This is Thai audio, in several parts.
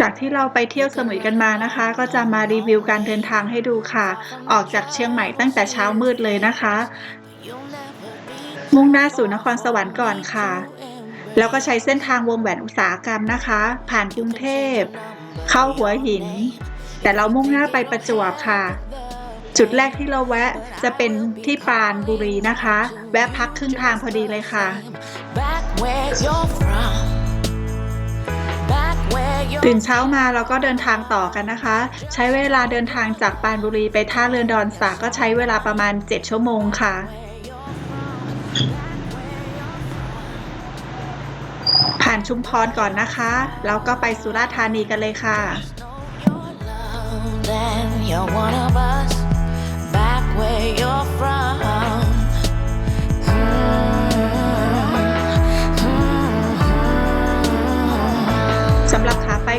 จากที่เราไปเที่ยวสมุยกันมานะคะ ก็จะมารีวิวการเดินทางให้ดูค่ะ ออกจากเชียงใหม่ตั้งแต่เช้ามืดเลยนะคะ มุ่งหน้าสู่นครสวรรค์ก่อนค่ะ แล้วก็ใช้เส้นทางวงแหวนอุตสาหกรรมนะคะ ผ่านกรุงเทพ เข้าหัวหิน แต่เรามุ่งหน้าไปประจวบค่ะ จุดแรกที่เราแวะจะเป็นที่ปานบุรีนะคะ แวะพักครึ่งทางพอดีเลยค่ะ ตื่นเช้ามาเราก็เดินทางต่อกันนะคะ ใช้เวลาเดินทางจากปานบุรีไปท่าเรือดอนสาก็ใช้เวลาประมาณ 7 ชั่วโมงค่ะผ่านชุมพรก่อนนะคะ แล้วก็ไปสุราษฎร์ธานีกันเลยค่ะ Then you're one of us. Back where you're from.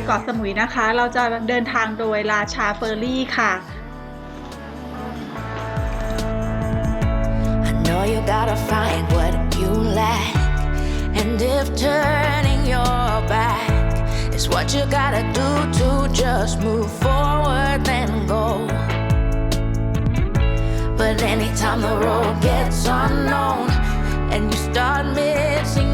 เกาะสมุยนะคะ เราจะเดินทางโดยราชาเฟอร์รี่ค่ะ I know you gotta find what you lack. And if turning your back is what you gotta do to just move forward, then go. But anytime the road gets unknown and you start missing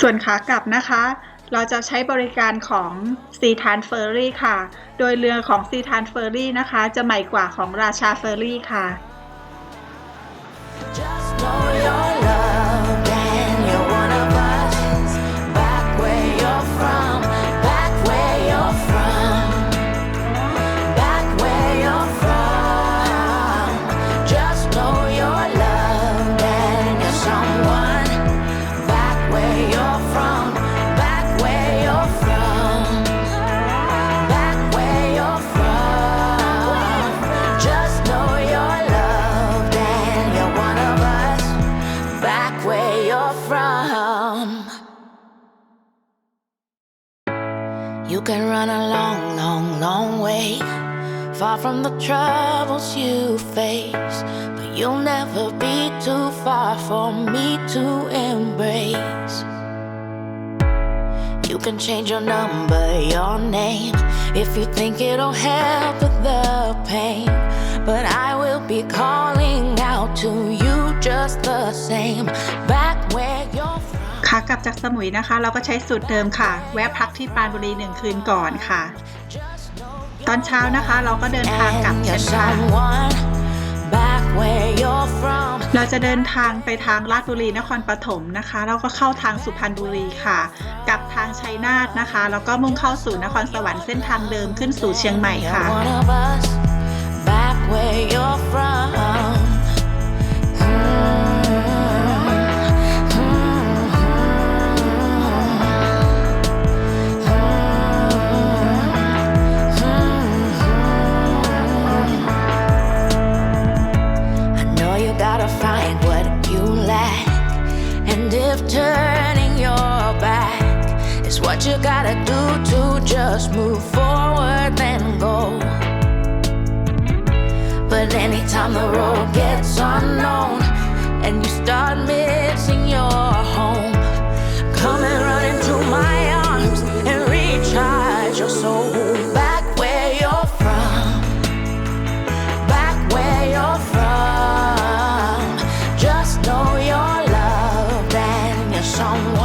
ส่วนขากลับนะคะ เราจะใช้บริการของซีทานเฟอร์รี่ค่ะ โดยเรือของซีทานเฟอร์รี่นะคะ จะใหม่กว่าของราชาเฟอร์รี่ค่ะ can run a long, long, long way. Far from the troubles you face. But you'll never be too far for me to embrace. You can change your number, your name, if you think it'll help with the pain. But I will be calling out to you just the same. ากลับจากสมุยนะคะ เราก็ใช้สูตรเดิมค่ะ แวะพักที่ปรานบุรีหนึ่งคืนก่อนค่ะ ตอนเช้านะคะเราก็เดินทางกลับ And กั you're นค่ะ someone. Back where you're from. เราจะเดินทางไปทางราชบุรีนครปฐมนะคะแล้วก็เข้าทางสุพรรณบุรีค่ะกลับทางชัยนาทนะคะ แล้วก็มุ่งเข้าสู่นครสวรรค์เส้นทางเดิมขึ้นสู่เชียงใหม่ You're ค่ะ It's what you gotta do to just move forward and go. But anytime the road gets unknown and you start missing your home, come and run into my arms and recharge your soul back where you're from. Back where you're from. Just know you're loved and you're someone.